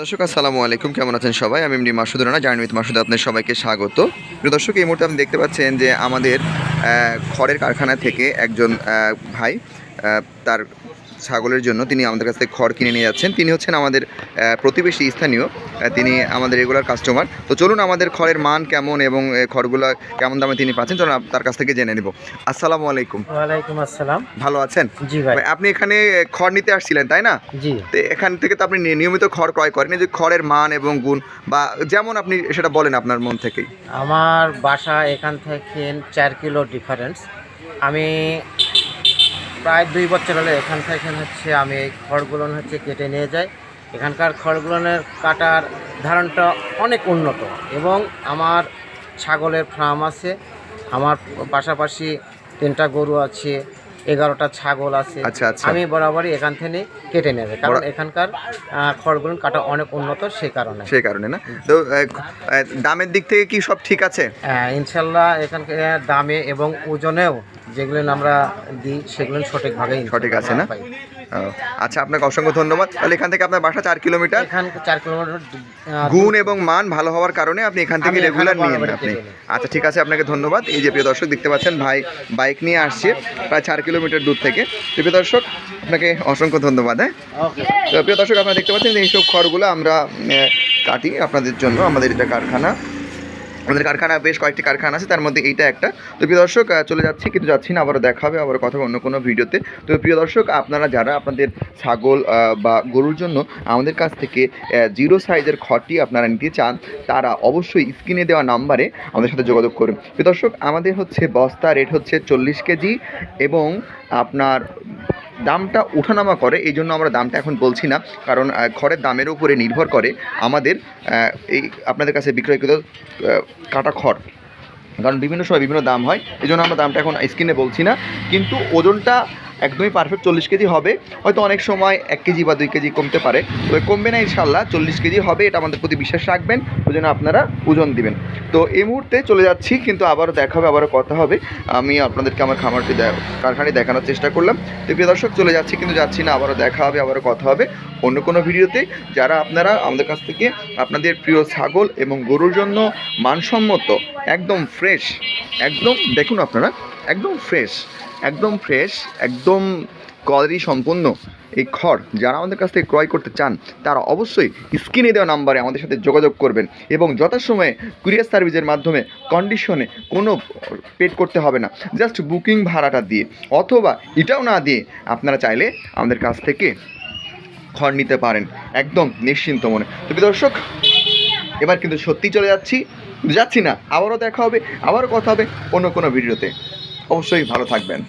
দর্শক, আসসালামু আলাইকুম। কেমন আছেন সবাই? আমি এমডি মাসুদ রানা জার্নবিত মাসুদ আপনার সবাইকে স্বাগত। দর্শক, এই মুহূর্তে আপনি দেখতে পাচ্ছেন যে আমাদের খড়ের কারখানা থেকে একজন ভাই তার ছাগলের জন্য তিনি আমাদের কাছ থেকে খড় কিনে নিয়ে যাচ্ছেন। তিনি হচ্ছেন আমাদের প্রতিবেশী স্থানীয় তিনি আমাদের রেগুলার কাস্টমার তো চলুন আমাদের খড়ের মান কেমন এবং খড়গুলো কেমন দামে তিনি পাচ্ছেন চলুন তার কাছ থেকে জেনে নেব। আসসালামু আলাইকুম। ওয়ালাইকুম আসসালাম। ভালো আছেন? জি ভাই। ভাই, আপনি এখানে খড় নিতে আসছিলেন তাই না? জি। তো এখান থেকে তো আপনি নিয়মিত খড় ক্রয় করেন যে খড়ের মান এবং গুণ বা যেমন আপনি সেটা বলেন আপনার মন থেকেই। আমার বাসা এখান থেকে চার কিলো ডিফারেন্স আমি প্রায় দুই বছর হলে এখান থেকে হচ্ছে আমি এই খড়গুলো হচ্ছে কেটে নিয়ে যাই। এখানকার খড়গুলোনের কাটার ধারণটা অনেক উন্নত এবং আমার ছাগলের ফার্ম আছে আমার পাশাপাশি তিনটা গরু আছে এগারোটা ছাগল আছে। আচ্ছা আচ্ছা। আমি বরাবরই এখান থেকে কেটে নেবে কারণ এখানকার খড়গুলো কাটা অনেক উন্নত সেই কারণে। সেই কারণে না? তো দামের দিক থেকে কি সব ঠিক আছে? হ্যাঁ, ইনশাল্লাহ এখানকার দামে এবং ওজনেও যেগুলো আমরা দিই সেগুলো সঠিকভাবে সঠিক আছে না? আচ্ছা আপনাকে অসংখ্য ধন্যবাদ। তাহলে এখান থেকে আপনার বাসা চার কিলোমিটার। এখান চার কিলোমিটার গুণ এবং মান ভালো হওয়ার কারণে আপনি এখান থেকে রেগুলার নিয়ে আপনি। আচ্ছা ঠিক আছে আপনাকে ধন্যবাদ। এই যে প্রিয় দর্শক দেখতে পাচ্ছেন ভাই বাইক নিয়ে আসছে প্রায় চার কিলোমিটার দূর থেকে। তো প্রিয় দর্শক আপনাকে অসংখ্য ধন্যবাদ হ্যাঁ? তো প্রিয় দর্শক আপনারা দেখতে পাচ্ছেন যে এইসব খড়গুলো আমরা কাটি আপনাদের জন্য আমাদের এটা কারখানা। আমাদের কারখানা, বেশ কয়েকটি কারখানা আছে, তার মধ্যে এইটা একটা। তো প্রিয় দর্শক চলে যাচ্ছি, কিন্তু যাচ্ছি না, আবারও দেখা হবে আবার কথা হবে অন্য কোনো ভিডিওতে। তো প্রিয় দর্শক, আপনারা যারা আপনাদের ছাগল বা গরুর জন্য আমাদের কাছ থেকে জিরো সাইজের খড়টি আপনারা নিতে চান, তারা অবশ্যই স্ক্রিনে দেওয়া নাম্বারে আমাদের সাথে যোগাযোগ করুন। প্রিয় দর্শক, আমাদের হচ্ছে বস্তা, রেট হচ্ছে চল্লিশ কেজি এবং আপনার দামটা ওঠানামা করে, এই জন্য আমরা দামটা এখন বলছি না, কারণ খড়ের দামের উপরে নির্ভর করে আমাদের এই আপনাদের কাছে বিক্রয়কৃত কাটা খড়। কারণ বিভিন্ন সময় বিভিন্ন দাম হয়, এই জন্য আমরা দামটা এখন স্ক্রিনে বলছি না। কিন্তু ওজনটা একদমই পারফেক্ট চল্লিশ কেজি হবে। হয়তো অনেক সময় এক কেজি বা দুই কেজি কমতে পারে। তো কমবে না ইনশাল্লাহ চল্লিশ কেজি হবে, এটা আমাদের প্রতি বিশ্বাস রাখবেন ওই জন্য আপনারা ওজন দিবেন। তো এই মুহূর্তে চলে যাচ্ছি, কিন্তু আবারও দেখা হবে, আবারও কথা হবে। আমি আপনাদেরকে আমার খামারটি কারখানাটি দেখানোর চেষ্টা করলাম। তো প্রিয় দর্শক, চলে যাচ্ছি, কিন্তু যাচ্ছি না, আবারও দেখা হবে, আবারও কথা হবে অন্য কোনো ভিডিওতে। যারা আপনারা আমাদের কাছ থেকে আপনাদের প্রিয় ছাগল এবং গরুর জন্য মানসম্মত একদম ফ্রেশ একদম, দেখুন আপনারা, একদম ফ্রেশ একদম ফ্রেশ একদম কোয়ালিটি সম্পন্ন এই খড় যারা আমাদের কাছ থেকে ক্রয় করতে চান, তারা অবশ্যই স্ক্রিনে দেওয়া নাম্বারে আমাদের সাথে যোগাযোগ করবেন এবং যথাসময়ে কুরিয়ার সার্ভিসের মাধ্যমে কন্ডিশনে কোনো পেড করতে হবে না। জাস্ট বুকিং ভাড়াটা দিয়ে অথবা এটাও না দিয়ে আপনারা চাইলে আমাদের কাছ থেকে খড় নিতে পারেন, একদম নিশ্চিন্ত মনে। তো প্রিয় দর্শক, এবার কিন্তু সত্যি চলে যাচ্ছি। যাচ্ছি না। আবারও দেখা হবে আবারও কথা হবে অন্য কোনো ভিডিওতে। অবশ্যই ভালো থাকবেন।